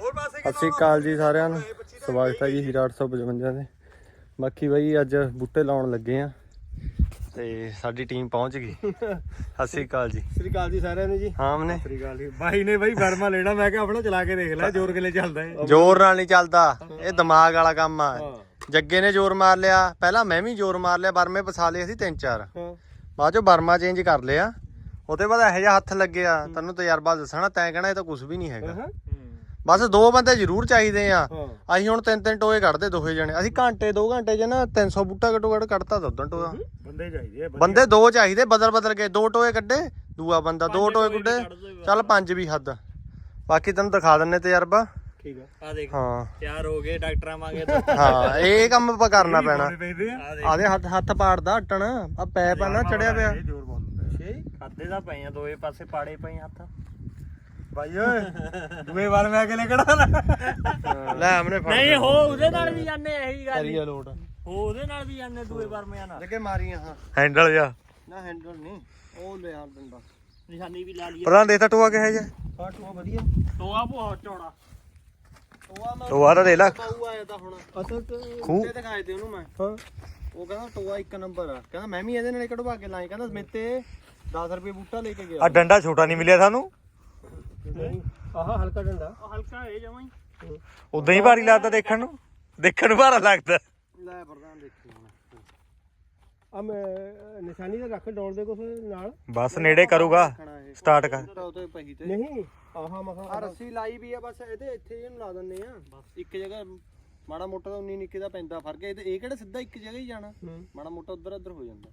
ਸਤਿ ਸ਼੍ਰੀ ਅਕਾਲ ਜੀ ਸਾਰਿਆਂ ਨੂੰ। ਸਵਾਗਤ ਹੈ ਜੀ ਹੀਰਾ 855 ਦੇ ਬਾਕੀ ਬਾਈ ਅੱਜ ਬੂਟੇ ਲਾਉਣ ਲੱਗੇ ਆ ਤੇ ਸਾਡੀ ਟੀਮ ਪਹੁੰਚ ਗਈ। ਸਤਿ ਸ਼੍ਰੀ ਅਕਾਲ ਜੀ। ਸ੍ਰੀ ਅਕਾਲ ਜੀ ਸਾਰਿਆਂ ਨੂੰ ਜੀ। ਹਾਂ ਮਨੇ? ਸ੍ਰੀ ਅਕਾਲ ਜੀ। ਬਾਈ ਨੇ ਬਾਈ ਬਰਮਾ ਲੈਣਾ ਮੈਂ ਕਿਹਾ ਆਪਣਾ ਚਲਾ ਕੇ ਦੇਖ ਲੈ ਜ਼ੋਰ ਕਿਲੇ ਚੱਲਦਾ ਹੈ ਜ਼ੋਰ ਨਾਲ ਨਹੀਂ ਚੱਲਦਾ। ਇਹ ਦਿਮਾਗ ਵਾਲਾ ਕੰਮ ਆ। ਜੱਗੇ ਨੇ ਜ਼ੋਰ ਮਾਰ ਲਿਆ। ਪਹਿਲਾਂ ਮੈਂ ਵੀ ਜ਼ੋਰ ਮਾਰ ਲਿਆ ਬਰਮੇ ਫਸਾ ਲਏ ਸੀ ਤਿੰਨ ਚਾਰ। ਬਾਅਦ ਚੋਂ ਬਰਮਾ ਚੇਂਜ ਕਰ ਲਿਆ। ਉਹਦੇ ਬਾਅਦ ਇਹੋ ਜਿਹਾ ਹੱਥ ਲੱਗਿਆ। ਤੈਨੂੰ ਤਜਰਬਾ ਦੱਸਣਾ ਤੈਂ ਕਹਿਣਾ ਇਹ ਤਾਂ ਕੁਝ ਵੀ ਨਹੀਂ ਹੈਗਾ। ਬਸ ਦੋ ਬੰਦੇ ਜ਼ਰੂਰ ਚਾਹੀਦੇ ਆ। ਹਾਂ। ਅਸੀਂ ਹੁਣ ਤਿੰਨ ਤਿੰਨ ਟੋਏ ਕੱਢਦੇ ਦੋਹੇ ਜਣੇ। ਅਸੀਂ ਘੰਟੇ ਦੋ ਘੰਟੇ ਚ ਨਾ 300 ਬੂਟਾ ਘਟੋ ਘਟ ਕੱਢਤਾ ਦੁੱਧਣ ਟੋਆ। ਬੰਦੇ ਚਾਹੀਦੇ ਆ ਬੰਦੇ ਦੋ ਚਾਹੀਦੇ ਬਦਲ ਬਦਲ ਕੇ ਦੋ ਟੋਏ ਕੱਢੇ ਦੂਆ ਬੰਦਾ ਦੋ ਟੋਏ ਕੱਢੇ। ਚੱਲ ਪੰਜ ਵੀ ਹੱਦ। ਬਾਕੀ ਤੈਨੂੰ ਦਿਖਾ ਦਿੰਨੇ ਤਜਰਬਾ। ਠੀਕ ਆ। ਆ ਦੇਖ ਹਾਂ। ਤਿਆਰ ਹੋ ਗਏ ਡਾਕਟਰਾਂ ਹਾਂ ਇਹ ਕੰਮ ਆਪਾਂ ਕਰਨਾ ਪੈਣਾ। ਪੈਂਦੇ ਆ। ਆਦੇ ਹੱਥ ਹੱਥ ਪਾੜਦਾ ਹਟਣ। ਆ ਪੈਪ ਆ ਨਾ ਚੜਿਆ ਪਿਆ। ਇਹ ਜ਼ੋਰ ਬਹੁਤ ਹੁੰਦਾ ਹੈ ਖਾਦੇ ਦਾ ਪਏ ਆ ਦੋਏ ਪਾਸੇ ਪਾੜੇ ਪਏ ਹੱਥ। ਬਾਈ ਓਏ ਦੂਏ ਵਾਰ ਮੈਂ ਅਕਲੇ ਕਿਹੜਾ ਲੈ ਹਮਨੇ ਫੜ ਨਹੀਂ ਹੋ ਉਹਦੇ ਨਾਲ ਵੀ ਜਾਂਦੇ ਇਹੀ ਗੱਲ ਕਰੀਏ ਲੋਟ। ਹੋ ਉਹਦੇ ਨਾਲ ਵੀ ਜਾਂਦੇ ਦੂਏ ਵਰਮਿਆਂ ਨਾਲ ਲੱਗੇ ਮਾਰੀਆਂ ਹਾਂ। ਹੈਂਡਲ ਜਾ। ਨਾ ਹੈਂਡਲ ਨਹੀਂ। ਉਹ ਲੈ ਆ ਡੰਡਾ ਨਿਸ਼ਾਨੀ ਵੀ ਲਾ ਲਈ ਪ੍ਰਧਾਨ ਦੇਖਤਾ ਟੋਆ ਕਿਹਾ ਜਾ ਕਾਟੂਆ ਵਧੀਆ। ਟੋਆ ਬਹੁਤ ਚੌੜਾ। ਟੋਆ ਮੈਂ ਟੋਆ ਤਾਂ ਦੇ ਲਾ। ਪਾਉ ਆਇਆ ਤਾਂ ਹੁਣ। ਅਸਲ ਤੇ ਖੂਹ। ਤੇ ਦਿਖਾਏ ਤੇ ਉਹਨੂੰ ਮੈਂ। ਹਾਂ। ਉਹ ਕਹਿੰਦਾ ਟੋਆ ਇੱਕ ਨੰਬਰ ਆ। ਕਹਿੰਦਾ ਮੈਂ ਵੀ ਇਹਦੇ ਨਾਲ ਹੀ ਕਢਵਾ ਕੇ ਲਾਈ ਕਹਿੰਦਾ ਮੇਤੇ 10 ਰੁਪਏ ਬੂਟਾ ਲੈ ਕੇ ਗਿਆ। ਆ ਡੰਡਾ ਛੋਟਾ ਨਹੀਂ ਮਿਲਿਆ ਸਾਨੂੰ। ਆਹ ਹਲਕਾ ਡੰਡਾ। ਉਹ ਹਲਕਾ ਇਹ ਜਮਾਂ ਹੀ। ਉਦਾਂ ਹੀ ਭਾਰੀ ਲੱਗਦਾ ਦੇਖਣ ਨੂੰ। ਦੇਖਣ ਨੂੰ ਭਾਰਾ ਲੱਗਦਾ। ਲੈ ਪ੍ਰਧਾਨ ਦੇਖੀ ਹੁਣ। ਆ ਮੈਂ ਨਿਸ਼ਾਨੀ ਤੇ ਰੱਖ ਡੋਲ ਦੇ ਕੁਛ ਨਾਲ। ਬਸ ਨੇੜੇ ਕਰੂਗਾ। ਇਹ। ਸਟਾਰਟ ਕਰ। ਉਹਦੇ ਪਹੀ ਤੇ। ਨਹੀਂ ਆਹਾ ਮਖਾ ਆ ਰੱਸੀ ਲਾਈ ਵੀ ਆ ਬਸ ਇਹਦੇ ਇੱਥੇ ਇਹਨੂੰ ਲਾ ਦਿੰਨੇ ਆ। ਬਸ ਇੱਕ ਜਗ੍ਹਾ ਮਾੜਾ ਮੋਟਾ ਤਾਂ 19 ਨਿੱਕੇ ਦਾ ਪੈਂਦਾ ਫ਼ਰਕ। ਹੈ ਇਹ ਕਿਹੜਾ ਸਿੱਧਾ ਇੱਕ ਜਗ੍ਹਾ ਹੀ ਜਾਣਾ। ਮਾੜਾ ਮੋਟਾ ਉਧਰ ਉਧਰ ਹੋ ਜਾਂਦਾ।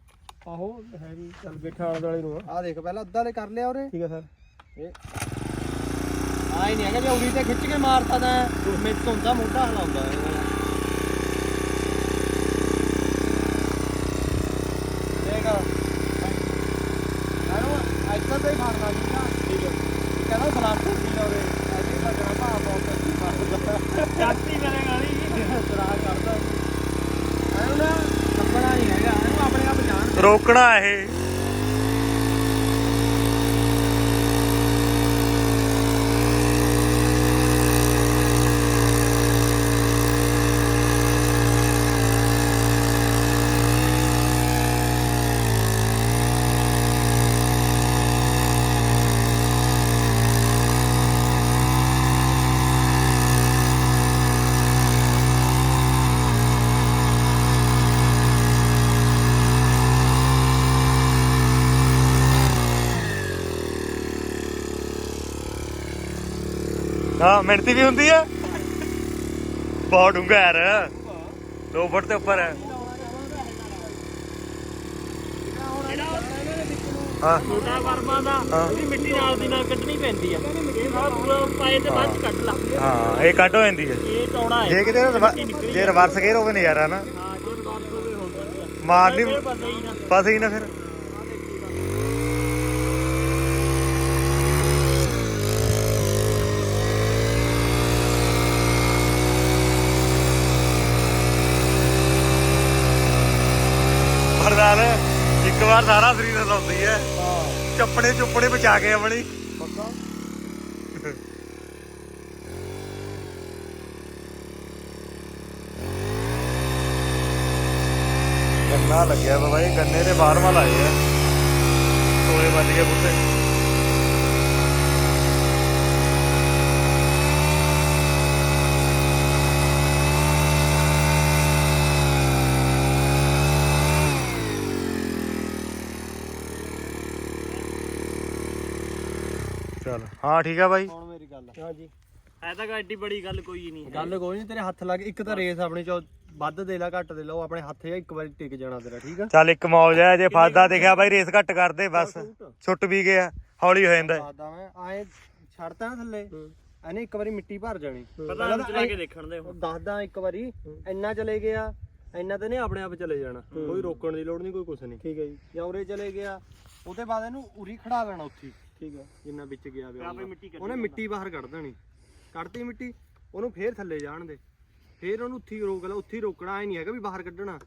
ਆਹੋ ਹੈ ਵੀ ਚੱਲ ਬੈਠਾ ਆਲੇ ਦੁਆਲੇ ਨੂੰ ਆ। ਆ ਦੇਖ ਪਹਿਲਾਂ ਅੱਧਾ ਲੈ ਕਰ ਲਿਆ ਉਰੇ ਠੀਕ ਆ ਸਰ। ਇਹ ਆਈ ਨਹੀਂ ਹੈਗਾ ਜੇ ਉਰੀ ਤੇ ਖਿੱਚ ਕੇ ਮਾਰਤਾ ਤਾਂ ਮੇਰੇ ਤੋਂ ਹੁੰਦਾ ਮੋਢਾ ਹਲਾਉਂਦਾ ਇਹ ਵਾਲਾ। ਦੇਖ ਇੱਧਰ ਤੇ ਹੀ ਫੜਨਾ ਜੀ ਨਾ ਠੀਕ ਹੈ ਇਹ ਕਹਿੰਦਾ ਸਲਾਮ ਦੀ ਉਰੇ ਐਸੇ ਲੱਗਣਾ ਭਾ ਬਹੁਤ ਅੱਛੀ ਮਾਰਦਾ ਚਾਟੀ ਮੇਰੇ ਗਾਲੀ ਕਰਦਾ। ਐਨੂੰ ਨਾ ਲੱਭਣਾ ਨਹੀਂ ਹੈਗਾ। ਇਹਨੂੰ ਆਪਣੇ ਆਪ ਜਾਣ ਰੋਕਣਾ ਇਹ। ਹਾਂ ਮਿਹਨਤੀ ਵੀ ਹੁੰਦੀ ਆ? ਬਹੁਤ ਡੂੰਘਾ ਯਾਰ। 2 ਫੁੱਟ ਤੇ ਉੱਪਰ ਹੈ। ਹਾਂ। ਛੋਟਾ ਵਰਮਾ ਦਾ ਉਹਦੀ ਮਿੱਟੀ ਨਾਲ ਦੀ ਨਾਲ ਕੱਢਣੀ ਪੈਂਦੀ ਆ। ਇਹ ਸਾਰਾ ਪੂਰਾ ਪਾਏ ਤੇ ਬਾਅਦ ਚ ਕੱਢ ਲਾ। ਹਾਂ ਇਹ ਕੱਟ ਹੋ ਜਾਂਦੀ ਹੈ। ਇਹ ਚੌੜਾ ਹੈ। ਜੇ ਕਿਤੇ ਜੇ ਰਿਵਰਸ ਗੇਰ ਹੋਵੇ ਨਜ਼ਾਰਾ ਨਾ। ਹਾਂ ਜੇ ਬਾਅਦ ਹੋਵੇ ਹੋ ਮਾਰਨੀ ਫਸੇ ਹੀ ਨਾ ਫਿਰ ਪ੍ਰਧਾਨ ਵਾਰ ਸਾਰਾ ਸਰੀਰ ਹਿਲਾਉਂਦੀ ਹੈ। ਚੱਪੜੇ ਚੁੱਪੜੇ ਬਚਾ ਕੇ ਆਪਣੀ। ਗੰਨਾ ਲੱਗਿਆ ਬਾਬਾ ਇਹ ਗੰਨੇ ਦੇ ਬਾਹਰਵਾਂ ਲਾਏ ਆ ਟੋਏ ਵੱਜ ਗਏ ਬੁੱਤੇ ਚਲ ਹਾਂ ਠੀਕ ਆ ਬਾਈ। ਹੁਣ ਮੇਰੀ ਗੱਲ। ਹਾਂ ਜੀ? ਐ ਤਾਂ ਐਡੀ ਬੜੀ ਗੱਲ ਕੋਈ ਨਹੀਂ ਗੱਲ ਕੋਈ ਨਹੀਂ ਤੇਰੇ ਹੱਥ ਲੱਗ ਇੱਕ ਤਾਂ ਰੇਸ ਆਪਣੀ ਚੋਂ ਵੱਧ ਦੇ ਲਾ ਘੱਟ ਦੇ ਲਾ ਉਹ ਆਪਣੇ ਹੱਥ 'ਚ ਇੱਕ ਵਾਰੀ ਟਿਕ ਜਾਣਾ ਤੇਰਾ ਠੀਕ ਆ? ਚੱਲ ਇੱਕ ਮੌਜ ਹੈ ਜੇ ਫਾਦਾ ਦਿਖਿਆ ਬਾਈ ਰੇਸ ਘੱਟ ਕਰਦੇ ਬਸ। ਛੁੱਟ ਵੀ ਗਿਆ ਹੌਲੀ ਹੋ ਜਾਂਦਾ। ਆਦਾ ਮੈਂ ਆਏ ਛੱਡਤਾ ਨਾ ਥੱਲੇ ਇਹਨੇ ਇੱਕ ਵਾਰੀ ਮਿੱਟੀ ਭਰ ਜਾਣੀ। ਪਤਾ ਨਹੀਂ ਚਲਾ ਕੇ ਦੇਖਣ ਦੇ ਉਹ ਦੱਸਦਾ ਇੱਕ ਵਾਰੀ ਇੰਨਾ ਚਲੇ ਗਿਆ ਇੰਨਾ ਤੇ ਨੇ ਆਪਣੇ ਆਪ ਚਲੇ ਜਾਣਾ। ਕੋਈ ਰੋਕਣ ਦੀ ਲੋੜ ਨਹੀਂ ਕੋਈ ਕੁਛ ਨਹੀਂ। ਠੀਕ ਹੈ ਜੀ। ਜਾਂ ਉਰੇ ਚਲੇ ਗਿਆ ਉਹਦੇ ਬਾਅਦ ਇਹਨੂੰ ਉਰੀ ਖੜਾ ਲੈਣਾ ਉੱਥੇ। ਹੀ। ਠੀਕ ਜਿੰਨਾ ਵਿੱਚ ਗਿਆ ਆਪੇ। ਮਿੱਟੀ ਕੱਢੀ ਉਹਨੇ ਮਿੱਟੀ ਬਾਹਰ ਕੱਢ ਦੇਣੀ। ਕੱਢਤੀ ਮਿੱਟੀ ਉਹਨੂੰ ਫੇਰ ਥੱਲੇ ਜਾਣ ਦੇ। ਫੇਰ ਉਹਨੂੰ ਉੱਥੇ ਰੋਕ ਲਾ ਉੱਥੇ ਰੋਕਣਾ ਐ ਨਹੀਂ ਹੈਗਾ ਵੀ ਬਾਹਰ ਕੱਢਣਾ।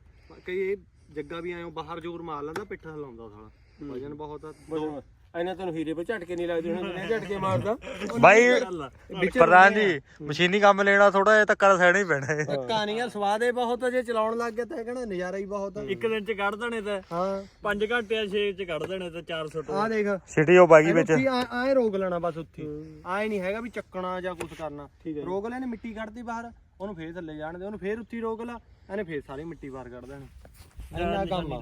ਕਈ ਇਹ ਜੱਗਾ ਵੀ ਆਇਓ ਬਾਹਰ ਜ਼ੋਰ ਮਾਰ ਲੈਂਦਾ ਪਿੱਠ ਹਿਲਾਉਂਦਾ ਸਾਲਾ। ਵਜਨ ਬਹੁਤ ਆ ਦੋ ਐਨਾ ਤੈਨੂੰ ਹੀਰੇ ਪਰ ਝਟਕੇ ਨਹੀਂ ਲੱਗਦੇ ਹੁਣ ਕਿੰਨੇ ਝਟਕੇ ਮਾਰਦਾ? ਬਾਈ ਪ੍ਰਧਾਨ ਜੀ ਮਸ਼ੀਨੀ ਕੰਮ ਲੈਣਾ ਥੋੜਾ ਜਿਹਾ ਧੱਕਾ ਸਹਿਣਾ ਹੀ ਪੈਣਾ ਹੈ। ਧੱਕਾ ਨਹੀਂ ਆ ਸਵਾਦ ਹੀ ਬਹੁਤ ਜੇ ਚਲਾਉਣ ਲੱਗ ਗਿਆ ਤਾਂ ਇਹ ਕਹਿੰਦਾ ਨਜ਼ਾਰਾ ਹੀ ਬਹੁਤ ਆ। ਇੱਕ ਦਿਨ ਚ ਕੱਢ ਦੇਣੇ ਤਾਂ ਹਾਂ। 5 ਘੰਟੇ 6 ਚ ਕੱਢ ਦੇਣੇ ਤਾਂ 400 ਟੋ ਆ ਦੇਖ। ਸਿਟੀ ਉਹ ਬਾਗੀ ਵਿੱਚ। ਆਏਂ ਰੋਕ ਲੈਣਾ ਬਸ ਉੱਥੇ। ਆਏ ਨਹੀਂ ਹੈਗਾ ਵੀ ਚੱਕਣਾ ਜਾਂ ਕੁਝ ਕਰਨਾ। ਰੋਕ ਲੈਣੇ ਮਿੱਟੀ ਕੱਢਦੀ ਬਾਹਰ ਉਹਨੂੰ ਫੇਰ ਥੱਲੇ ਜਾਣ ਦੇ ਉਹਨੂੰ ਫੇਰ ਉੱਥੇ ਹੀ ਰੋਕ ਲਾ ਇਹਨੇ ਫੇਰ ਸਾਰੀ ਮਿੱਟੀ ਬਾਹਰ ਕੱਢ ਦੇਣੀ। ਇੰਨਾ ਕੰਮ ਆ।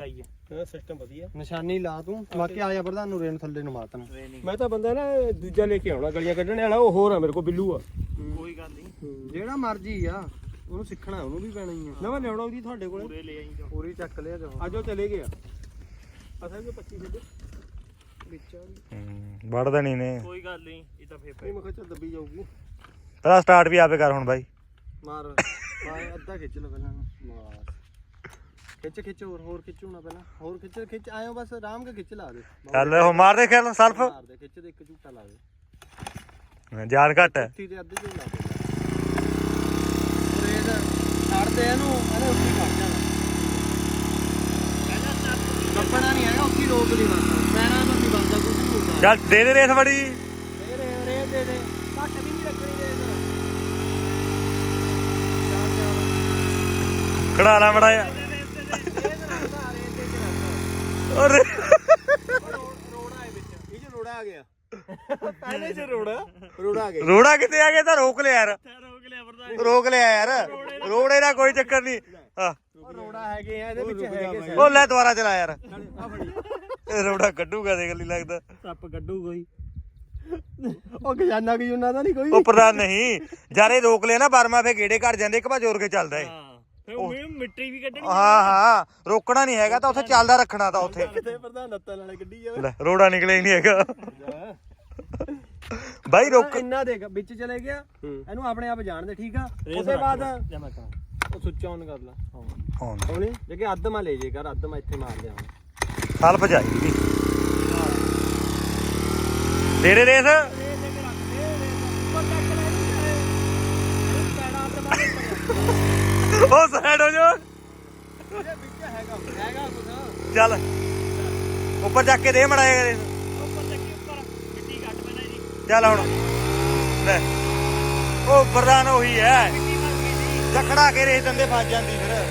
ਸਿਸਟਮ ਵਧੀਆ। ਨਿਸ਼ਾਨੀ ਲਾ ਤੂੰ ਬਾਕੀ ਆ ਜਾ ਪ੍ਰਧਾਨ ਨੂੰ ਰੇਨ ਥੱਲੇ ਨੂੰ ਮਾਤਨ ਮੈਂ ਤਾਂ ਬੰਦਾ ਨਾ ਦੂਜਾ ਲੈ ਕੇ ਆਉਣਾ ਗਲੀਆਂ ਕੱਢਣ ਵਾਲਾ ਉਹ ਹੋਰ ਆ ਮੇਰੇ ਕੋਲ ਬਿੱਲੂ ਆ। ਕੋਈ ਗੱਲ ਨਹੀਂ। ਜਿਹੜਾ ਮਰਜ਼ੀ ਆ ਉਹਨੂੰ ਸਿੱਖਣਾ ਉਹਨੂੰ ਵੀ ਪੈਣਾ ਹੀ ਆ। ਨਾ ਮੈਂ ਲਿਆਉਣਾ ਉਹਦੀ ਤੁਹਾਡੇ ਕੋਲੇ? ਪੂਰੇ ਲੈ ਆਈ ਜਾ ਪੂਰੀ ਚੱਕ ਲਿਆ ਜੋ ਅੱਜ ਉਹ ਚਲੇ ਗਿਆ ਅਸਾਂ ਜੋ 25 ਛੱਡੇ ਵਿੱਚ ਆ ਗਈ। ਵੜ ਦੇਣੀ ਨੇ ਕੋਈ ਗੱਲ ਨਹੀਂ ਇਹ ਤਾਂ ਫੇਰ ਇਹ ਮੈਂ ਕਿਹਾ ਚੱਲ ਦੱਬੀ ਜਾਊਗੀ। ਪਹਿਲਾਂ ਸਟਾਰਟ ਵੀ ਆਪੇ ਕਰ ਹੁਣ ਬਾਈ। ਮਾਰ ਮਾਰ ਅੱਧਾ ਖਿੱਚ ਲਓ ਪਹਿਲਾਂ ਮਾਰ। ਖਿੱਚ ਖਿੱਚ ਹੋਰ ਹੋਰ ਖਿੱਚੂ ਨਾ ਪਹਿਲਾਂ। ਹੋਰ ਖਿੱਚ ਖਿੱਚ ਆਇਓ ਬਸ ਆਰਾਮ ਕੇ ਖਿੱਚ ਲਾ ਦੇ। ਚੱਲ ਉਹ ਮਾਰ ਦੇ ਖੇਲ ਸਲਫ। ਮਾਰ ਦੇ ਖਿੱਚ ਦੇ ਇੱਕ ਝੂਟਾ ਲਾ ਦੇ। ਜਾਨ ਘੱਟ ਹੈ। ਉੱਤੀ ਦੇ ਅੱਧੇ ਝੂਟਾ ਲਾ ਦੇ। ਰੇਡ ਛੱਡ ਦੇ ਇਹਨੂੰ ਇਹਨੇ ਉੱਤੀ ਕਰ ਜਾਣਾ। ਕੱਪੜਾ ਨਹੀਂ ਹੈਗਾ ਉੱਤੀ ਰੋਕ ਨਹੀਂ ਬੰਦਾ। ਪੈਰਾਂ ਤੋਂ ਨਹੀਂ ਬੰਦਾ ਕੁਝ ਨਹੀਂ ਹੁੰਦਾ ਚੱਲ ਦੇ ਦੇ ਰੇਸ ਬੜੀ ਇਹ ਰੇ ਰੇ ਦੇ ਦੇ। ਘੱਟ ਵੀ ਨਹੀਂ ਰੱਖਣੀ ਦੇ ਖੜਾ ਲਾ ਮੜਾ ਇਹ ਰੱਖਦਾ ਰੇ ਤੇ ਰੋੜਾ ਹੈ ਵਿੱਚ ਇਹ ਜੋ ਰੋੜਾ ਆ ਗਿਆ ਪਹਿਲੇ ਚ ਰੋੜਾ ਰੋੜਾ ਆ ਗਿਆ? ਰੋੜਾ ਕਿਤੇ ਆ ਗਿਆ ਤਾਂ ਰੋਕ ਲਿਆ ਯਾਰ। ਰੋਕ ਲਿਆ ਵਰਦਾ ਰੋਕ ਲਿਆ ਯਾਰ। ਰੋੜੇ ਦਾ ਕੋਈ ਚੱਕਰ ਨਹੀਂ। ਹਾਂ। ਉਹ ਰੋੜਾ ਹੈਗੇ ਆ ਇਹਦੇ ਵਿੱਚ ਹੈਗੇ ਉਹ ਲੈ ਦੁਬਾਰਾ ਚਲਾ ਯਾਰ। ਇਹ ਰੋੜਾ ਕੱਢੂਗਾ ਦੇਖ ਲਈ ਲੱਗਦਾ। ਸੱਪ ਕੱਢੂ ਕੋਈ ਉਹ ਖਜ਼ਾਨਾ ਕੀ ਉਹਨਾਂ ਦਾ ਨਹੀਂ ਕੋਈ। ਉਹ ਪ੍ਰਧਾਨ ਨਹੀਂ। ਜਾਰੇ ਰੋਕ ਲਿਆ ਨਾ ਬਰਮਾ ਫੇ ਗੇੜੇ ਘੜ ਜਾਂਦੇ ਇੱਕ ਵਾਰ ਜੋਰ ਕੇ ਚੱਲਦਾ ਏ ਹਾਂ। ਫੇਰ ਉਹ ਮਿੱਟੀ ਵੀ ਕੱਢਣੀ ਹਾਂ ਹਾਂ ਰੋਕਣਾ ਨਹੀਂ ਹੈਗਾ ਤਾਂ ਉੱਥੇ ਚੱਲਦਾ ਰੱਖਣਾ ਤਾਂ ਉੱਥੇ। ਕਿਤੇ ਪ੍ਰਧਾਨ ਨੱਤਾਂ ਨਾਲੇ ਗੱਡੀ ਜਾਵੇ। ਲੈ ਰੋੜਾ ਨਿਕਲਿਆ ਹੀ ਨਹੀਂ ਹੈਗਾ। ਬਾਈ ਰੋਕ ਇੰਨਾ ਦੇਖ ਵਿੱਚ ਚਲੇ ਗਿਆ। ਇਹਨੂੰ ਆਪਣੇ ਆਪ ਜਾਣ ਦੇ ਠੀਕ ਆ? ਉਹਦੇ ਬਾਅਦ ਉਹ ਸੁੱਚ ਆਨ ਕਰ ਲਾ। ਹਾਂ। ਹੋਣੀ ਜੇ ਕਿ ਅੱਧ ਮਾ ਲੈ ਜੇ ਕਰ ਅੱਧ ਮੈਂ ਇੱਥੇ ਮਾਰ ਲਿਆ। ਸਲਫ ਜਾਈ। ਦੇ ਦੇ ਰੇਸ ਉਹ ਸਾਈਡ ਹੋ ਜਾ। ਚੱਲ। ਉੱਪਰ ਜਾ ਕੇ ਦੇ ਮੜਾਇਆ ਜੀ ਚੱਲ ਹੁਣ। ਲੈ। ਉਹ ਪ੍ਰਧਾਨ ਉਹੀ ਹੈ। ਜਖੜਾ ਕੇ ਰੇਸ ਦੰਦੇ ਫਸ ਜਾਂਦੀ ਫਿਰ।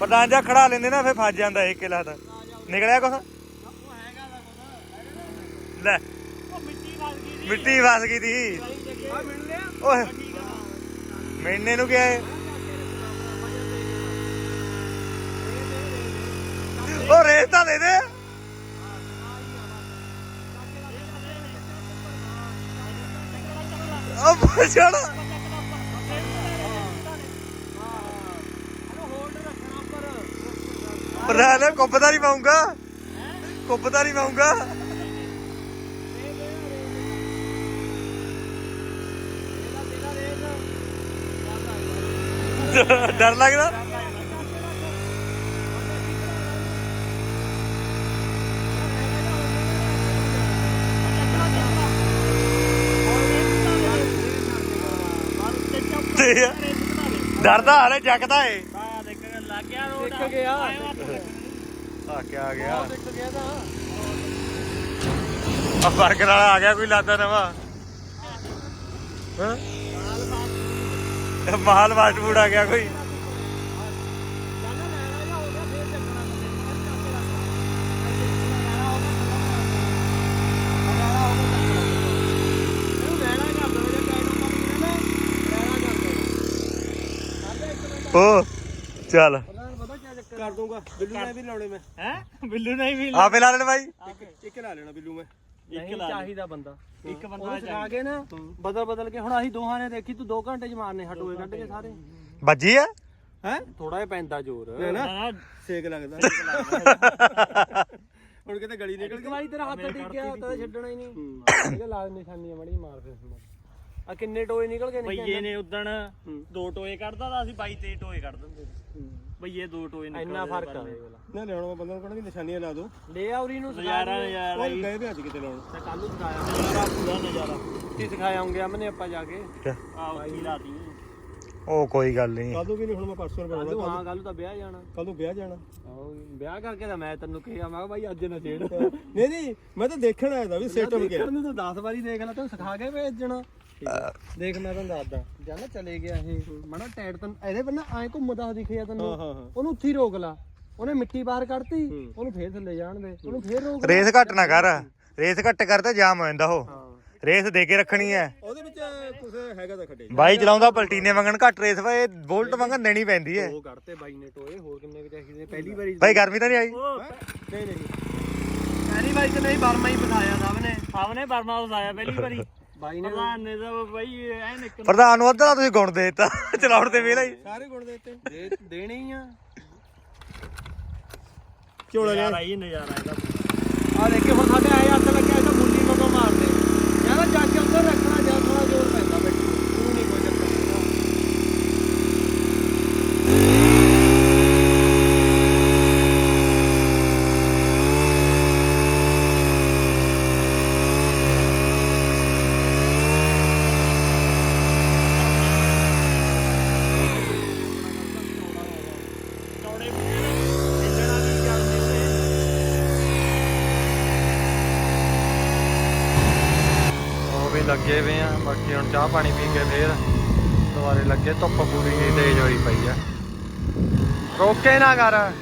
ਪ੍ਰਧਾਨ ਜਾ ਖੜਾ ਲੈਂਦੇ ਨਾ ਫਿਰ ਫਸ ਜਾਂਦਾ ਇਹ ਕਿਲਾ ਤਾਂ। ਨਿਕਲਿਆ ਕੁਛ? ਲੈ। ਉਹ ਮਿੱਟੀ ਮਰ ਗਈ ਜੀ ਮਿੱਟੀ ਫਸ ਗਈ ਦੀ ਓਏ। ਮੈਨੇ ਨੂੰ ਕਿਹਾ ਏ ਉਹ ਰੇਸ ਤਾਂ ਦੇ ਦੇ। ਉਹ ਬਚੜ ਪ੍ਰਧਾਨ ਕੁੱਪਦਾ ਨਹੀਂ ਪਾਉਂਗਾ। ਕੁੱਪਦਾ ਨਹੀਂ ਪਾਉਂਗਾ। ਡਰ ਲੱਗਦਾ? ਤੇ ਡਰਦਾ ਹਾਲੇ ਜਗਦਾ ਏ। ਆ ਦੇਖ ਲੱਗ ਗਿਆ ਰੋਡ ਇੱਕ ਗਿਆ ਆ ਕੀ ਆ ਗਿਆ। ਇੱਕ ਗਿਆ ਤਾਂ। ਆ ਬਰਗਰ ਵਾਲਾ ਆ ਗਿਆ ਕੋਈ ਲਾਦਾ ਨਵਾਂ। ਹਾਂ? ਮਾਲ ਫਾਸਟ ਫੂਡ ਆ ਗਿਆ ਕੋਈ। ਓ ਚੱਲ। ਪਤਾ ਕੀ ਚੱਕਰ ਕਰ ਦੂੰਗਾ। ਬਿੱਲੂ ਨੇ ਵੀ ਲਾਉਣੇ ਮੈਂ। ਹੈ? ਬਿੱਲੂ ਨਹੀਂ ਵੀ ਆ ਲਾ ਲੈਣ ਬਾਈ। ਇੱਕ ਲਾ ਲੈਣਾ ਬਿੱਲੂ ਮੈਂ। ਇੱਕ ਲਾ ਚਾਹੀਦਾ ਬੰਦਾ। ਇੱਕ ਬੰਦਾ ਉਹ ਚਲਾ ਕੇ ਨਾ ਬਦਲ ਬਦਲ ਕੇ। ਹੁਣ ਅਸੀਂ ਦੋਹਾਂ ਨੇ ਦੇਖੀ ਤੂੰ 2 ਘੰਟੇ ਚ ਮਾਰਨੇ ਹਟੋਏ ਕੱਢ ਕੇ ਸਾਰੇ। ਵੱਜੀ ਆ? ਹੈ? ਥੋੜਾ ਜਿਹਾ ਪੈਂਦਾ ਜ਼ੋਰ। ਨਾ ਨਾ ਸੇਕ ਲੱਗਦਾ। ਹੁਣ ਕਿਤੇ ਗਲੀ ਨਿਕਲ ਗਈ ਵਾਰੀ ਤੇਰਾ ਹੱਥ ਟਿਕਿਆ ਤਾਂ ਛੱਡਣਾ ਹੀ ਨਹੀਂ। ਇਹ ਲਾ ਨਿਸ਼ਾਨੀਆਂ ਮੜੀ ਮਾਰ ਫਿਰ ਆ ਕਿੰਨੇ ਟੋਏ ਨਿਕਲ ਗਏ ਬਈਏ ਨੇ ਉਦਣ ਦੋ ਟੋਏ ਕੱਢਦਾ ਤਾਂ ਅਸੀਂ 22 23 ਟੋਏ ਕੱਢ ਦਿੰਦੇ। ਸੀ ਬਈਏ ਦੋ ਟੋਏ ਨਿਕਲਦੇ ਇੰਨਾ ਫ਼ਰਕ ਆ। ਨਾ ਲਿਆਉਣਾ ਬੰਦਾ ਨੂੰ ਕਹਿੰਦਾ ਵੀ ਨਿਸ਼ਾਨੀਆਂ ਲਾ ਦੋ ਲੈ ਆ ਉਰੀ ਨੂੰ ਨਜ਼ਾਰਾ ਨਜ਼ਾਰਾ। ਉਹ ਗਏ ਵੀ ਅੱਜ ਕਿਤੇ ਲਾਉਣ। ਤੇ ਕੱਲ ਨੂੰ ਸਿਖਾਇਆ। ਨਜ਼ਾਰਾ ਪੂਰਾ ਨਜ਼ਾਰਾ। ਕੀ ਸਿਖਾਇਆ ਹੋਗੇ ਅਮਨੇ ਆਪਾਂ ਜਾ ਕੇ? ਆ ਉੱਥੇ ਲਾਤੀ ਉਹ ਕੋਈ ਗੱਲ ਨਹੀਂ। ਕੱਲ ਵੀ ਨਹੀਂ ਹੁਣ ਮੈਂ ਪਰਸੋਂ ਕੱਲ੍ਹ ਬਣਾਉਣਾ ਨੂੰ ਹਾਂ ਕੱਲ ਤਾਂ ਵਿਆਹ ਜਾਣਾ। ਕੱਲ ਨੂੰ ਵਿਆਹ ਜਾਣਾ। ਆਹੋ ਵਿਆਹ ਕਰਕੇ ਤਾਂ ਮੈਂ ਤੈਨੂੰ ਕਿਹਾ ਮੈਂ ਕਿਹਾ ਬਾਈ ਅੱਜ ਨਾ ਛੇੜ। ਨਹੀਂ ਨਹੀਂ ਮੈਂ ਤਾਂ ਦੇਖਣ ਆਇਆ ਦਾ ਵੀ ਸਿਸਟਮ ਗਿਆ ਦੇਖਣ ਨੂੰ ਤਾਂ 10 ਵਾਰੀ ਦੇਖ ਲੈ ਤੈਨੂੰ ਸਿਖਾ ਕੇ ਭੇਜਣਾ। ਦੇਖ ਮੈਂ ਤੁਹਾਨੂੰ ਦੱਸਦਾ। ਜਾਨਾ ਚਲੇ ਗਿਆ ਇਹ। ਮੜਾ ਟਾਇਰ ਤੈਨੂੰ ਇਹਦੇ ਬੰਨਾ ਐ ਘੁੰਮਦਾ ਦਿਖਿਆ ਤੈਨੂੰ। ਹਾਂ ਹਾਂ ਹਾਂ। ਉਹਨੂੰ ਉੱਥੇ ਹੀ ਰੋਕ ਲਾ। ਉਹਨੇ ਮਿੱਟੀ ਬਾਹਰ ਕੱਢਤੀ ਉਹਨੂੰ ਫੇਰ ਥੱਲੇ ਜਾਣ ਦੇ। ਉਹਨੂੰ ਫੇਰ ਰੋਕ ਰੇਸ ਘੱਟ ਨਾ ਕਰ। ਰੇਸ ਘੱਟ ਕਰ ਤਾਂ ਜਾਮ ਹੋ ਜਾਂਦਾ ਉਹ। ਹਾਂ। ਰੇਸ ਦੇ ਕੇ ਰੱਖਣੀ ਹੈ। ਉਹਦੇ ਵਿੱਚ ਕੁਝ ਹੈਗਾ ਤਾਂ ਖੱਡੇ ਬਾਈ ਚਲਾਉਂਦਾ ਪਲਟੀਨੇ ਵਾਂਗਣ ਘੱਟ ਰੇਸ ਵਾ ਇਹ ਵੋਲਟ ਵਾਂਗਣ ਦੇਣੀ ਪੈਂਦੀ ਹੈ। ਉਹ ਕੱਢਤੇ ਬਾਈ ਨੇ ਟੋਏ ਹੋਰ ਕਿੰਨੇ ਕੁ ਚਾਹੀਦੇ? ਪਹਿਲੀ ਵਾਰੀ ਬਾਈ ਗਰਮੀ ਤਾਂ ਨਹੀਂ ਆਈ? ਨਹੀਂ ਨਹੀਂ। ਪਹਿਲੀ ਵਾਰੀ ਤਾਂ ਨਹੀਂ ਬਰਮਾ ਹੀ ਬਤਾਇਆ ਸਭ ਨੇ ਸਭ ਨੇ ਬਰਮਾ ਬਤਾਇਆ ਪਹਿਲੀ ਵਾਰੀ। ਬਾਈ ਨੇ ਪ੍ਰਧਾਨ ਨੇ ਤਾਂ ਬਾਈ ਐ ਨਿਕਲ ਪ੍ਰਧਾਨ ਨੂੰ ਅੱਧਾ ਤੁਸੀਂ ਗੁਣ ਦੇ ਦਿੱਤਾ ਚਲਾਉਣ ਤੇ ਵੇਲਾ ਹੀ। ਸਾਰੇ ਗੁਣ ਦੇ ਦਿੱਤੇ। ਦੇ ਦੇਣੇ ਹੀ ਆ। ਝੋਲਾ ਲਿਆ ਆਈ ਨਜ਼ਾਰਾ ਇਹਦਾ। ਆ ਦੇਖੇ ਹੁਣ ਸਾਡੇ ਆਏ ਹੱਥ ਲੱਗਿਆ ਇਹਦਾ ਮੁੰਡੀ ਮਗੋਂ ਮਾਰਦੇ ਯਾਰ ਜਾ ਕੇ ਉੱਧਰ ਰੱਖਣਾ ਜਾਂ ਥੋੜਾ ਜ਼ੋਰ ਪੈਂਦਾ ਬੈਠੀ ਨੂੰ ਨਹੀਂ ਕੋਈ ਚੱਕਰ ਚੌੜੇ ਇੰਜਣਾ ਵੀ ਚੱਲਦੇ ਨੇ ਉਹ ਵੀ ਲੱਗੇ ਵੇ ਆ, ਬਾਕੀ ਹੁਣ ਚਾਹ ਪਾਣੀ ਪੀ ਕੇ ਫੇਰ। ਦੁਬਾਰੇ ਲੱਗੇ, ਧੁੱਪ ਪੂਰੀ ਨਹੀਂ ਤੇਜ਼ ਹੋਈ ਪਈ ਆ। ਰੋਕੇ ਨਾ ਕਰ।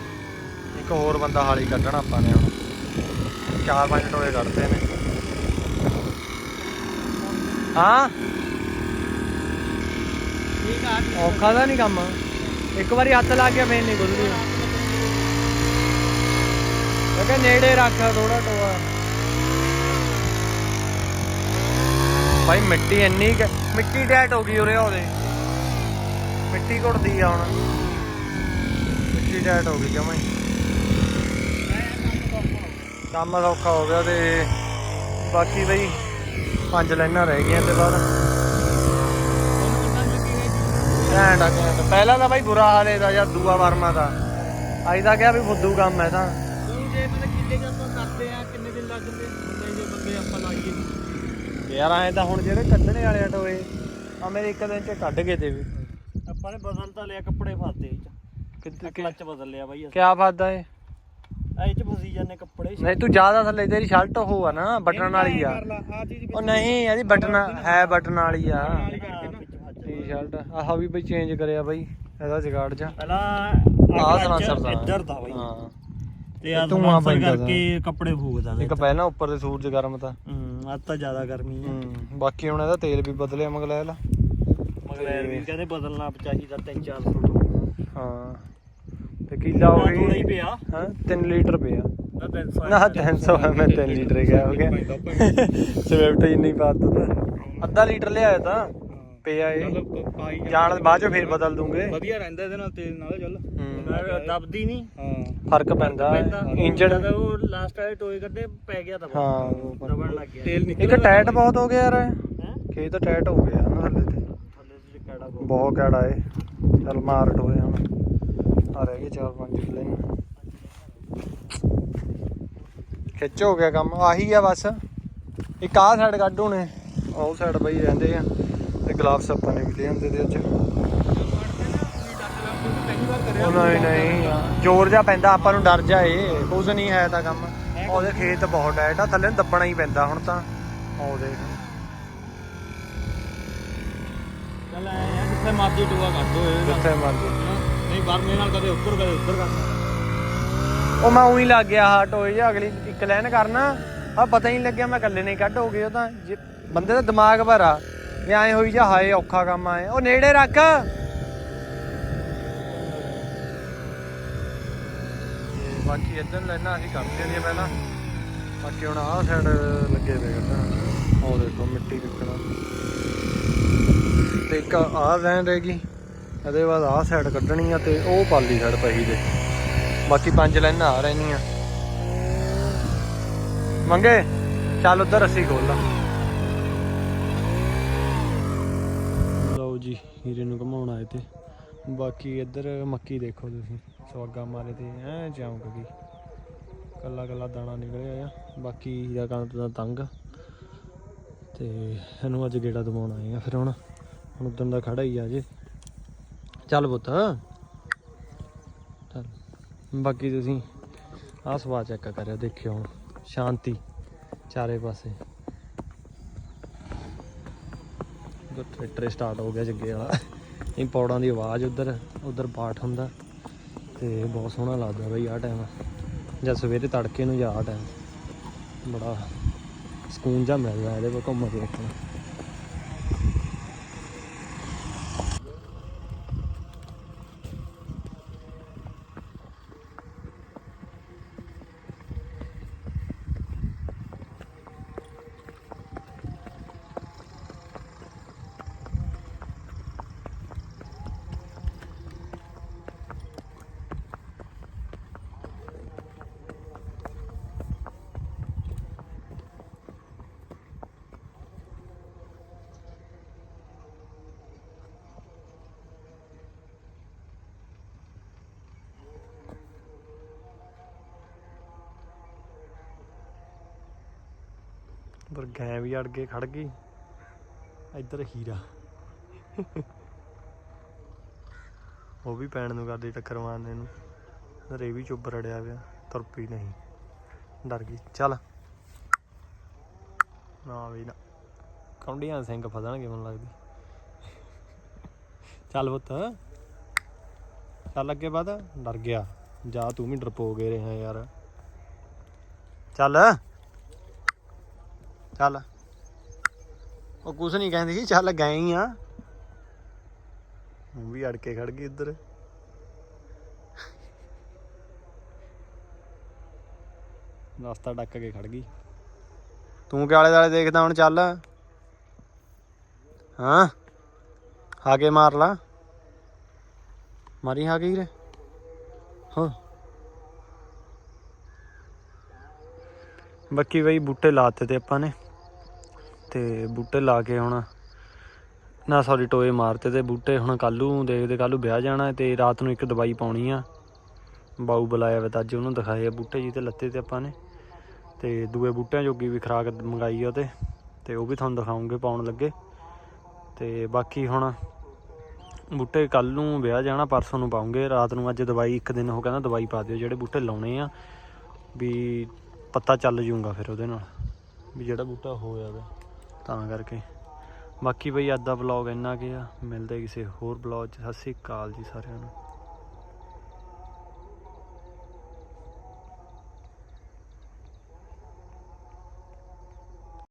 ਇੱਕ ਹੋਰ ਬੰਦਾ ਹਾਲੀ ਕੱਢਣਾ ਆਪਾਂ ਨੇ ਹੁਣ। ਚਾਰ ਪੰਜ ਟੋਏ ਕੱਢਦੇ ਨੇ। ਹਾਂ? ਠੀਕ ਆ ਔਖਾ ਦਾ ਨਹੀਂ ਕੰਮ। ਇੱਕ ਵਾਰੀ ਹੱਥ ਲੱਗ ਗਿਆ ਫੇਰ ਨਹੀਂ ਗੁੱਲਦੀ। ਮੈਂ ਕਿਹਾ ਨੇੜੇ ਰੱਖ ਥੋੜਾ ਟੋਆ। ਭਾਈ ਮਿੱਟੀ ਇੰਨੀ ਕੁ- ਮਿੱਟੀ ਡੈਟ ਹੋ ਗਈ ਉਰੇ ਉਹਦੇ। ਮਿੱਟੀ ਘੁੱਟਦੀ ਆ ਹੁਣ। ਮਿੱਟੀ ਡੈਟ ਹੋ ਗਈ ਜਮਾਂ ਹੀ। ਕੰਮ ਸੌਖਾ ਹੋ ਗਿਆ ਤੇ ਬਾਕੀ ਬਈ ਪੰਜ ਲਾਈਨਾਂ ਰਹਿ ਗਈਆਂ ਤੇ ਬਾਅਦ। ਘੈਂਟ ਆ, ਘੈਂਟ। ਪਹਿਲਾਂ ਤਾਂ ਬਾਈ ਬੁਰਾ ਹਾਲ ਇਹਦਾ ਯਾਰ ਦੂਆ ਵਰਮਾ ਦਾ। ਅੱਜ ਦਾ ਕਿਹਾ ਵੀ ਫੁੱਦੂ ਕੰਮ ਹੈ ਤਾਂ। ਜੇ ਮਤਲਬ ਕਿੱਲੇ ਜਾਂ ਕਰਦੇ ਆ, ਕਿੰਨੇ ਦਿਨ ਲੱਗਦੇ ਹੁੰਦੇ ਜੇ ਬੰਦੇ ਆਪਾਂ ਲਾਈਏ। ਯਾਰ ਐਂ ਤਾਂ ਹੁਣ ਜਿਹੜੇ ਕੱਢਣੇ ਵਾਲੇ ਆ ਟੋਏ ਆ ਮੇਰੇ ਇੱਕ ਦਿਨ ਚ ਕੱਢ ਗਏ ਤੇ ਵੀ। ਆਪਾਂ ਨੇ ਬਦਲ ਤਾਂ ਲਿਆ ਕੱਪੜੇ ਫਸਦੇ ਕਿੱਥੇ ਕਲੱਚ ਬਦਲ ਲਿਆ ਬਾਈ ਕਿਆ ਫਾਦਾ ਏ ਇਹ ਚ ਫਸੀ ਜਾਂਦੇ ਕੱਪੜੇ। ਨਹੀਂ ਤੂੰ ਜ਼ਿਆਦਾ ਥੱਲੇ ਤੇਰੀ ਸ਼ਰਟ ਉਹ ਆ ਨਾ ਬਟਨ ਵਾਲੀ ਆ। ਉਹ ਨਹੀਂ ਇਹਦੀ ਬਟਨ ਹੈ ਬਟਨ ਵਾਲੀ ਆ। ਵਿੱਚ ਫਸ ਟੀ-ਸ਼ਰਟ ਆਹ ਵੀ ਬਈ ਚੇਂਜ ਕਰਿਆ ਬਾਈ ਇਹਦਾ ਜਗਾੜ ਜਾ। ਪਹਿਲਾਂ ਆਹ ਸਰਾਸਰ ਦਾ। ਇੱਧਰ ਦਾ ਬਾਈ। ਹਾਂ। ਤੇ ਆ ਪੈਂਦਾ ਕਰਕੇ ਕੱਪੜੇ ਫੂਕਦਾ ਇੱਕ ਪਹਿਲਾਂ ਉੱਪਰ ਦੇ ਸੂਰਜ ਗਰਮ ਤਾਂ। ਹੂੰ। ਅੱਜ ਤਾਂ ਜ਼ਿਆਦਾ ਗਰਮੀ ਹੈ। ਹੂੰ ਬਾਕੀ ਹੁਣ ਇਹਦਾ ਤੇਲ ਵੀ ਬਦਲਿਆ ਮਗਲੈਲ। ਮਗਰ ਵੀ ਕਹਿੰਦੇ ਬਦਲਣਾ ਚਾਹੀਦਾ 3-4 ਫੁੱਟ ਹਾਂ ਤੇ ਕਿੱਲਾ ਹੋ ਗਈ। ਪਿਆ। ਹਾਂ 3 ਲੀਟਰ ਪਿਆ। ਨਾ 300 ਨਾ 300 ਹੈ ਮੈਂ 3 ਲੀਟਰ ਗਿਆ ਹੋ ਗਿਆ। ਸਵਿਫਟ ਹੀ ਨਹੀਂ ਪਾਤਾ ਤਾਂ। ਅੱਧਾ ਲੀਟਰ ਲਿਆਇਆ ਤਾਂ ਪਿਆ ਇਹ। ਪਾਈ ਜਾਣ ਬਾਅਦ ਚ ਫੇਰ ਬਦਲ ਦੂੰਗੇ। ਵਧੀਆ ਰਹਿੰਦਾ ਇਹਦੇ ਨਾਲ ਤੇਲ ਨਾਲ ਚੱਲ। ਦਬਦੀ ਨਹੀਂ। ਹਾਂ। ਫ਼ਰਕ ਪੈਂਦਾ ਇੰਜਣ ਜਦੋਂ ਉਹ ਲਾਸਟ ਵਾਲੇ ਟੋਏ ਕੱਢੇ ਪੈ ਗਿਆ ਤਾਂ ਹਾਂ ਉਹ ਦਬਣ ਲੱਗ ਗਿਆ। ਤੇਲ ਇੱਕ ਟਾਇਟ ਬਹੁਤ ਹੋ ਗਿਆ ਯਾਰ ਹੈ? ਖੇਤ ਟਾਇਟ ਹੋ ਗਿਆ ਨਾ ਥੱਲੇ ਤੇ। ਥੱਲੇ ਤੇ ਕਿਹੜਾ ਕੋ ਬਹੁਤ। ਕੈੜਾ ਏ। ਚੱਲ ਮਾਰ ਟੋਏ ਹੁਣ। ਆ ਰਹਿ ਗਏ ਚਾਰ ਪੰਜ ਕਿੱਲੇ। ਨੂੰ ਖਿੱਚ ਹੋ ਗਿਆ ਕੰਮ। ਆਹੀ ਆ ਬਸ। ਇੱਕ ਆਹ ਸਾਈਡ ਕੱਢ ਹੋਣੇ। ਉਹ ਸਾਈਡ ਬਈ ਰਹਿੰਦੇ ਆ। ਤੇ ਗਲਾਵਸ ਆਪਾਂ ਨੇ ਵੀ ਲੈ ਆਂਦੇ ਤੇ ਅੱਜ ਉਹ ਨਹੀਂ ਨਹੀਂ। ਜ਼ੋਰ ਜਾ ਪੈਂਦਾ ਆਪਾਂ ਨੂੰ ਡਰ ਜਾਏ ਕੁਝ ਨਹੀਂ ਹੈ ਤਾਂ ਕੰਮ। ਉਹਦੇ ਖੇਤ ਬਹੁਤ ਟਾਈਟ ਆ ਥੱਲੇ ਨੂੰ ਦੱਬਣਾ ਹੀ ਪੈਂਦਾ ਹੁਣ ਤਾਂ। ਉਹ ਦੇਖ। ਚੱਲ ਐ ਆ ਜਿੱਥੇ ਮਰਜ਼ੀ ਟੋਆ ਕੱਢ ਦੋ ਇਹ ਜਿੱਥੇ ਮਰਜ਼ੀ। ਨਹੀਂ ਬਰਮੇ ਨਾਲ ਕਦੇ ਉੱਪਰ ਕਦੇ ਉੱਪਰ ਕਰ ਉਹ ਮੈਂ ਉਹੀ ਲੱਗ ਗਿਆ ਹਾ ਟੋਏ ਜਿਹਾ ਅਗਲੀ ਇੱਕ ਲਾਈਨ ਕਰਨਾ। ਆ ਪਤਾ ਹੀ ਨਹੀਂ ਲੱਗਿਆ ਮੈਂ ਇਕੱਲੇ ਨਹੀਂ ਕੱਢ ਹੋ ਗਏ ਉਹ ਤਾਂ ਜੇ- ਬੰਦੇ ਦਾ ਦਿਮਾਗ ਭਰਾ। ਵੀ ਐ ਹੋਈ ਜਾ ਹਾਏ ਔਖਾ ਕੰਮ ਆਏ ਉਹ ਨੇੜੇ ਰੱਖ। ਬਾਕੀ ਇੱਧਰ ਲੈਣਾ ਅਸੀਂ ਕਰਦੇ ਨੇ ਪਹਿਲਾਂ। ਬਾਕੀ ਹੁਣ ਆਹ ਸਾਈਡ ਲੱਗੇ ਪਏ ਕੱਢਣ ਉਹ ਦੇਖੋ ਮਿੱਟੀ ਵਿਕਣਾ। ਤੇ ਇੱਕ ਆਹ ਲਾਈਨ ਰਹਿ ਇਹਦੇ ਬਾਅਦ ਆਹ ਸਾਈਡ ਕੱਢਣੀ ਆ ਤੇ ਉਹ ਪਾਲੀ ਸਾਈਡ ਪਈ ਦੇ ਬਾਕੀ ਪੰਜ ਲਾਈਨਾਂ ਆ ਰਹਿਣੀਆਂ। ਮੰਗੇ? ਚੱਲ ਉਧਰ ਅਸੀਂ ਖੋਲ ਲਓ ਜੀ, ਹੀਰੇ ਨੂੰ ਘਮਾਉਣ ਆਏ ਤੇ। ਬਾਕੀ ਇੱਧਰ ਮੱਕੀ ਦੇਖੋ ਤੁਸੀਂ। ਸਵਾਗਾ ਮਾਰੇ ਤੇ ਐ ਚਮਕ ਗਈ ਕੱਲਾ ਕੱਲਾ ਦਾਣਾ ਨਿਕਲਿਆ ਆ। ਬਾਕੀ ਦਾ ਕਣਕ ਦਾ ਤੰਗ। ਤੇ ਇਹਨੂੰ ਅੱਜ ਗੇੜਾ ਦਵਾਉਣ ਆਏ ਆ ਫਿਰ ਹੁਣ। ਹੁਣ ਉਦੋਂ ਦਾ ਖੜਾ ਹੀ ਆ ਜੇ। ਚੱਲ ਪੁੱਤ। ਚੱਲ। ਬਾਕੀ ਤੁਸੀਂ ਆਹ ਸਵਾ ਚੈੱਕ ਕਰਿਓ, ਦੇਖਿਓ ਹੁਣ। ਸ਼ਾਂਤੀ। ਚਾਰੇ ਪਾਸੇ। ਉਧਰ ਟਰੈਕਟਰ ਸਟਾਰਟ ਹੋ ਗਿਆ ਜੱਗੇ ਵਾਲਾ। ਇਹ ਪੌੜਾਂ ਦੀ ਆਵਾਜ਼ ਉਧਰ ਉਧਰ ਪਾਠ ਹੁੰਦਾ। ਤੇ ਬਹੁਤ ਸੋਹਣਾ ਲੱਗਦਾ ਬਈ ਆਹ ਟਾਈਮ ਜਾਂ ਸਵੇਰੇ ਤੜਕੇ ਨੂੰ ਜਾਂ ਆਹ ਟਾਈਮ ਬੜਾ ਸਕੂਨ ਜਿਹਾ ਮਿਲਦਾ ਇਹਦੇ ਕੋਲ ਘੁੰਮ ਕੇ। ਦੇਖਣਾ ਪਰ ਗੈਂ ਵੀ ਅੜ ਕੇ ਖੜ ਗਈ। ਇੱਧਰ ਹੀਰਾ। ਉਹ ਵੀ ਪੈਣ ਨੂੰ ਕਰਦੀ ਟੱਕਰ ਮਾਰਨੇ ਨੂੰ। ਰੇ ਵੀ ਚੁੱਪ ਰੜਿਆ ਪਿਆ ਤੁਰ ਪਈ ਨਹੀਂ। ਡਰ ਗਈ। ਚੱਲ। ਨਾ ਵੀ ਨਾ। ਕੌਂਡੀਆਂ ਸਿੰਘ ਫਸਣਗੇ ਮੈਨੂੰ ਲੱਗਦੀ। ਚੱਲ ਪੁੱਤ। ਚੱਲ ਅੱਗੇ ਵੱਧ। ਡਰ ਗਿਆ। ਜਾ ਤੂੰ ਵੀ ਡਰਪੋਗੇ ਰਿਹਾ ਯਾਰ। ਚੱਲ। ਚੱਲ। ਉਹ ਕੁਛ ਨਹੀਂ ਕਹਿੰਦੀ ਸੀ ਚੱਲ ਗਏ ਹੀ ਆ। ਉਹ ਵੀ ਅੜ ਕੇ ਖੜ ਗਈ ਇੱਧਰ। ਰਸਤਾ ਡੱਕ ਕੇ ਖੜ ਗਈ। ਤੂੰ ਕਿ ਆਲੇ ਦਾਲੇ ਦੇਖਦਾ ਹੁਣ ਚੱਲ? ਹਾਂ? ਹਾਗੇ ਮਾਰ ਲਾ। ਮਾਰੀ ਹਾਗੇ ਰੇ ਹਾਂ ਬਾਕੀ ਬਈ ਬੂਟੇ ਲਾਤੇ ਤੇ ਆਪਾਂ ਨੇ। ਤੇ ਬੂਟੇ ਲਾ ਕੇ ਹੁਣ ਨਾ ਸੌਰੀ ਟੋਏ ਮਾਰਤੇ ਤੇ ਬੂਟੇ ਹੁਣ ਕੱਲੂ ਦੇਖਦੇ ਕੱਲੂ ਵਿਆਹ ਜਾਣਾ ਤੇ ਰਾਤ ਨੂੰ ਇੱਕ ਦਵਾਈ ਪਾਉਣੀ ਆ। ਬਾਊ ਬੁਲਾਇਆ ਵੇ ਤਾਂ ਅੱਜ ਉਹਨੂੰ ਦਿਖਾਏ ਆ ਬੂਟੇ ਜੀ ਤੇ ਲੱਤੇ ਤੇ ਆਪਾਂ ਨੇ। ਤੇ ਦੂਏ ਬੂਟਿਆਂ ਜੋਗੀ ਵੀ ਖਰਾਕ ਮੰਗਾਈ ਆ ਉਹਤੇ ਤੇ ਉਹ ਵੀ ਤੁਹਾਨੂੰ ਦਿਖਾਉਂਗੇ ਪਾਉਣ ਲੱਗੇ। ਤੇ ਬਾਕੀ ਹੁਣ ਬੂਟੇ ਕੱਲ ਨੂੰ ਵਿਆਹ ਜਾਣਾ, ਪਰਸੋਂ ਨੂੰ ਪਾਉਂਗੇ। ਰਾਤ ਨੂੰ ਅੱਜ ਦਵਾਈ, ਇੱਕ ਦਿਨ ਉਹ ਕਹਿੰਦਾ ਦਵਾਈ ਪਾ ਦਿਓ, ਜਿਹੜੇ ਬੂਟੇ ਲਾਉਣੇ ਆ। ਵੀ ਪੱਤਾ ਚੱਲ ਜੂਗਾ ਫਿਰ ਉਹਦੇ ਨਾਲ, ਵੀ ਜਿਹੜਾ ਬੂਟਾ ਹੋ ਜਾਵੇ ਤਾਂ ਕਰਕੇ। ਬਾਕੀ ਬਈ ਅੱਜ ਦਾ ਵਲੌਗ ਇੰਨਾ ਕੁ ਆ। ਮਿਲਦੇ ਕਿਸੇ ਹੋਰ ਵਲੌਗ 'ਚ। ਸਤਿ ਸ੍ਰੀ ਅਕਾਲ ਜੀ ਸਾਰਿਆਂ ਨੂੰ।